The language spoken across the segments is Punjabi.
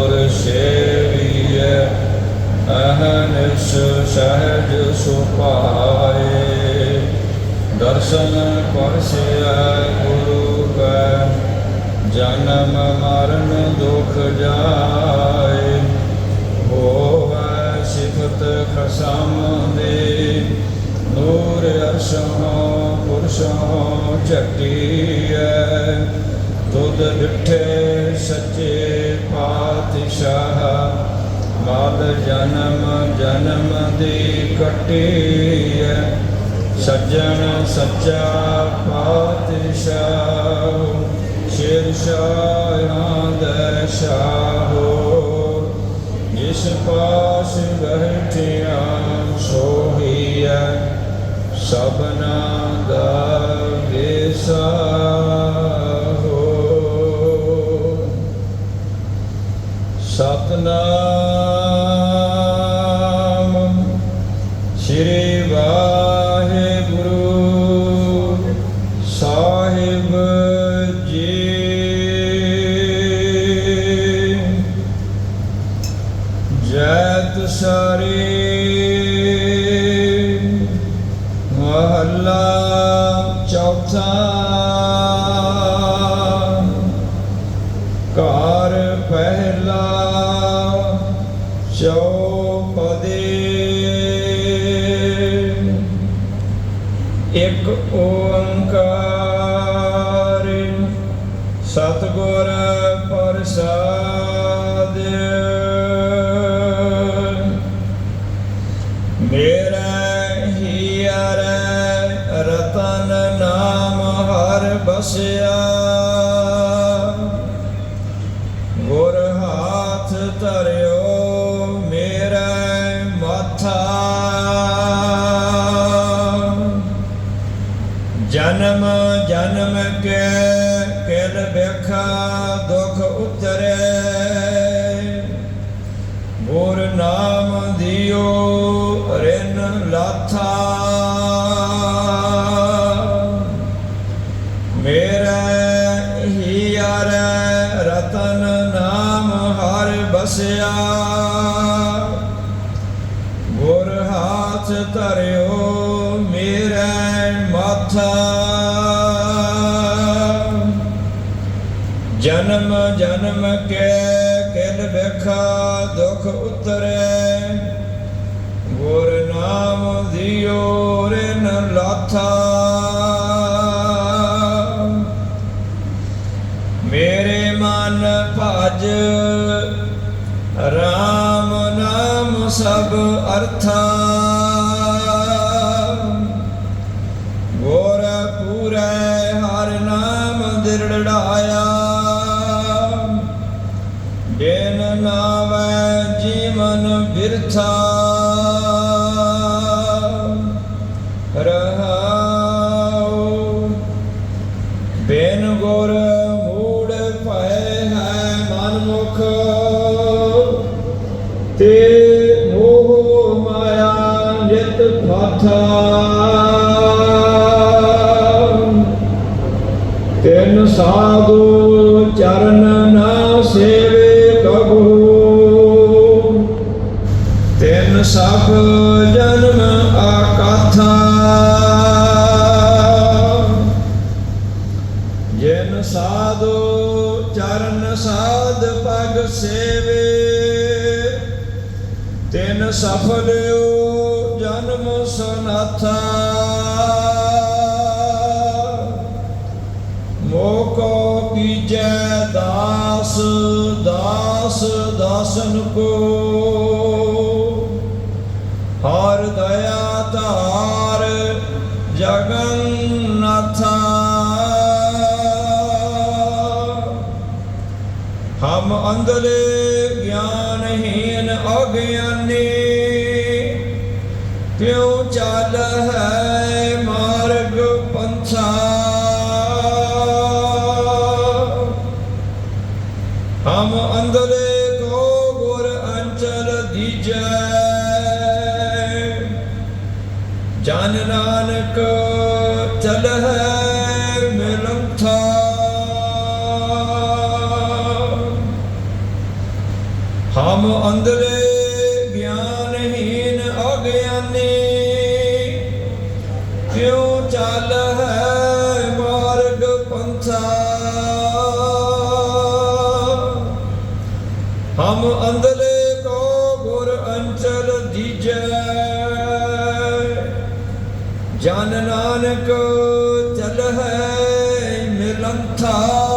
ਗੁਰ ਸੇਵੀਐ ਅਹਨਿਸ ਸਹਿਜ ਸੁਭਾਏ। ਦਰਸ਼ਨ ਪਰਸਿਐ ਗੁਰੂ ਕੈ, ਜਨਮ ਮਰਨ ਦੁਖ ਜਾਏ। ਹੋਵੈ ਸਿਫਤ ਖਸਮ ਦੇ, ਨੂਰ ਅਰਸ਼ੋਂ ਪੁਰਸ਼ੋਂ ਝਟੀਐ। ਤੁਧ ਡਿਠੇ ਸੱਚੇ ਸਾਹ ਮਾਲ ਜਨਮ ਜਨਮ ਦੀ ਕਟੀਐ। ਸੱਜਣ ਸੱਚਾ ਪਾਤਸ਼ਾਹ, ਸ਼ੇਰ ਸ਼ਾਹਾਂ ਦਾ ਸ਼ਾਹੋ। ਜਿਸ ਪਾਸ ਬੈਠਿਆ ਸੋਹੀਐ ਸਭਨਾ ਸਤਨਾਮ ਸ੍ਰੀ ਵਾਹਿਗੁਰੂ ਸਾਹਿਬ ਜੀ। ਜੈਤ ਸਾਰੀ ਮਹੱਲਾ ਚੌਥਾ ਇੱਕ ਓੰਕਾਰ ਸਤਿਗੁਰ ਪ੍ਰਸਾਦ। ਮੇਰਾ ਹੀਰ ਰਤਨ ਨਾਮ ਹਰ ਬਸਿਆ। ਗੁਰ ਹਾਥ ਧਰਿਓ ਮੇਰਾ ਮੱਥਾ ਲਾਥਾ। ਮੇਰੇ ਹੀਰ ਰਤਨ ਨਾਮ ਹਰ ਬਸਿਆ। ਗੁਰ ਹਾਥ ਧਰਿਓ ਮੇਰੇ ਮਾਥਾ। ਜਨਮ ਜਨਮ ਕੇ ਕਿਲ ਵੇਖਾ ਦੁਖ ਉਤਰੇ। ਗੁਰ ਨਾਮ ਦਿਓ ਰਿਨ ਲਾਥਾ। ਮੇਰੇ ਮਨ ਭਜ RAM ਨਾਮ ਸਭ ਅਰਥਾ। ਗੋਰ ਪੂਰੇ ਹਰ ਨਾਮ ਦਿਰੜਾਇਆ ਬਿਨ ਨਾਵੈ ਜੀਵਨ ਬਿਰਥਾ। ਤੇ ਮੋਹ ਮਾਇਆ ਨਿਤ ਫਾਥਾ ਤਿਨ ਸਾਧੂ ਚਰਨ ਨਾ ਸੇਵੇ ਕਬੂ। ਤਿਨ ਸਭ ਜਨਮ ਆਕਾਥਾ। ਜਨ ਸਾਧੂ ਚਰਨ ਸਾਧ ਪਗ ਸੇਵੇ। ਤਿਨ ਸਫਲਿਓ ਜਨਮ ਸਨਾਥਾ। ਮੋਕੋ ਕੀਜੈ ਦਾਸ ਦਾਸ ਦਾਸਨ ਕੋ। ਹਰ ਦਇਆ ਧਾਰ ਜਗਨਨਾਥਾ। ਹਮ ਅੰਧਲੇ ਗਿਆਨਹੀਨ ਅਗਿਆਨੀ ਕਿਉ ਚੱਲ ਹੈ ਮਾਰਗ ਪੰਥਾ। ਹਮ ਅੰਧਲੇ ਕੋ ਗੁਰ ਅੰਚਲ ਦੀਜੈ। ਜਨ ਨਾਨਕ ਚਲ ਹੈ ਹਮ ਅੰਧਲੇ ਗਿਆਨਹੀਨ ਅਗਿਆਨੀ। ਕਿਉ ਚੱਲ ਹੈ ਮਾਰਗ ਪੰਥਾ। ਹਮ ਅੰਧਲੇ ਕੋ ਗੁਰ ਅੰਚਲ ਦੀਜੈ। ਜਨ ਨਾਨਕ ਚਲ ਹੈ ਮਿਲੰਥਾ।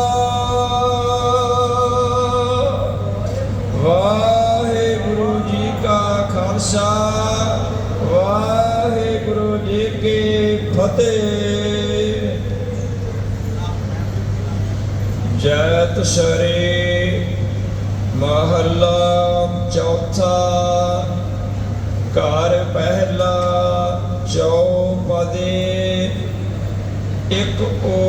ਖਾਲਸਾ ਵਾਹਿਗੁਰੂ ਜੀ ਕੀ ਫਤਿਹ। ਜੈਤ ਸਰੇ ਮਹੱਲਾ ਚੌਥਾ। ਘਰ ਪਹਿਲਾ ਚੌਪਦੇ। ਇੱਕ ਓ